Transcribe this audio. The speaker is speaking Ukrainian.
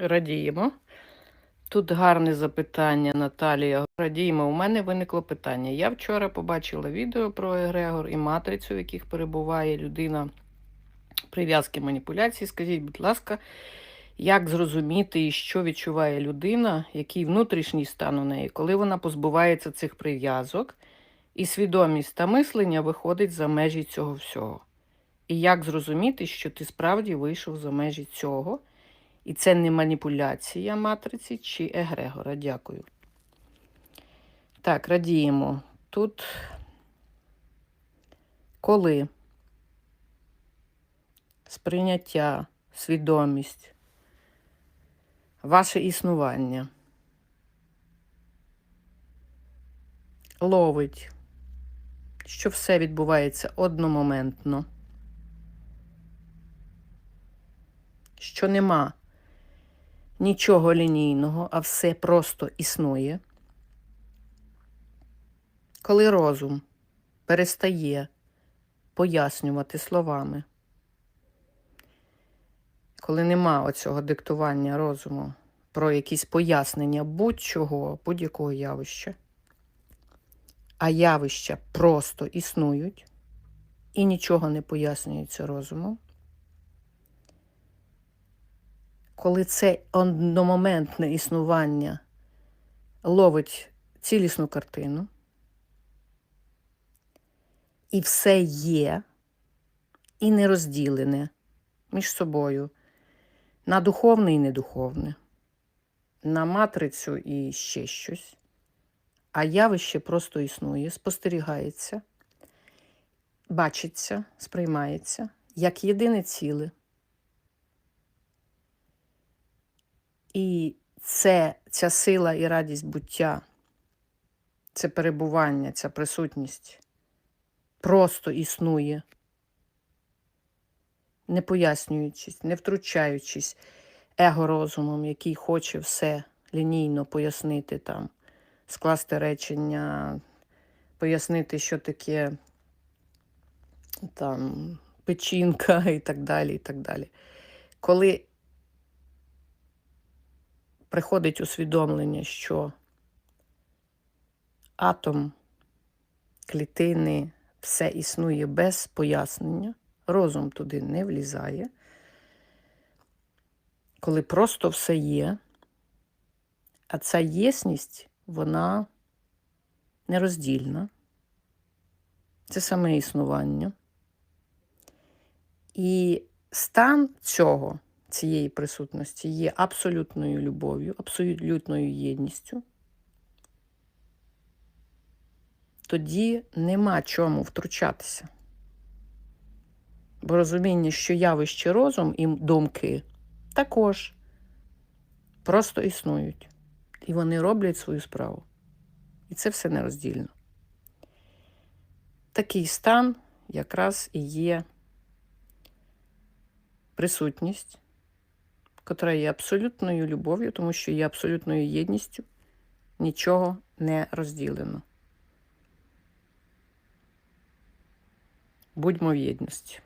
Радіємо. Тут гарне запитання, Наталія. Радіємо. У мене виникло питання. Я вчора побачила відео про Егрегор і матрицю, в яких перебуває людина прив'язки маніпуляції. Скажіть, будь ласка, як зрозуміти і що відчуває людина, який внутрішній стан у неї, коли вона позбувається цих прив'язок, і свідомість та мислення виходить за межі цього всього? І як зрозуміти, що ти справді вийшов за межі цього? І це не маніпуляція матриці чи егрегора. Дякую. Так, радіємо. Тут коли сприйняття, свідомість, ваше існування ловить, що все відбувається одномоментно, що нема нічого лінійного, а все просто існує. Коли розум перестає пояснювати словами, коли нема оцього диктування розуму про якісь пояснення будь-чого, будь-якого явища, а явища просто існують і нічого не пояснюється розумом, коли це одномоментне існування ловить цілісну картину, і все є, і не розділене між собою на духовне і недуховне, на матрицю і ще щось, а явище просто існує, спостерігається, бачиться, сприймається як єдине ціле. І це, ця сила і радість буття, це перебування, ця присутність просто існує, не пояснюючись, не втручаючись его-розумом, який хоче все лінійно пояснити там, скласти речення, пояснити, що таке там печінка і так далі. і так далі. Коли приходить усвідомлення, що атом, клітини, все існує без пояснення, розум туди не влізає, коли просто все є, а ця єсність, вона нероздільна, це саме існування. І стан цього цієї присутності є абсолютною любов'ю, абсолютною єдністю, тоді нема чому втручатися. Бо розуміння, що явище розум і думки також просто існують. І вони роблять свою справу. І це все нероздільно. Такий стан якраз і є присутність котра є абсолютною любов'ю, тому що є абсолютною єдністю, нічого не розділено. Будьмо в єдності.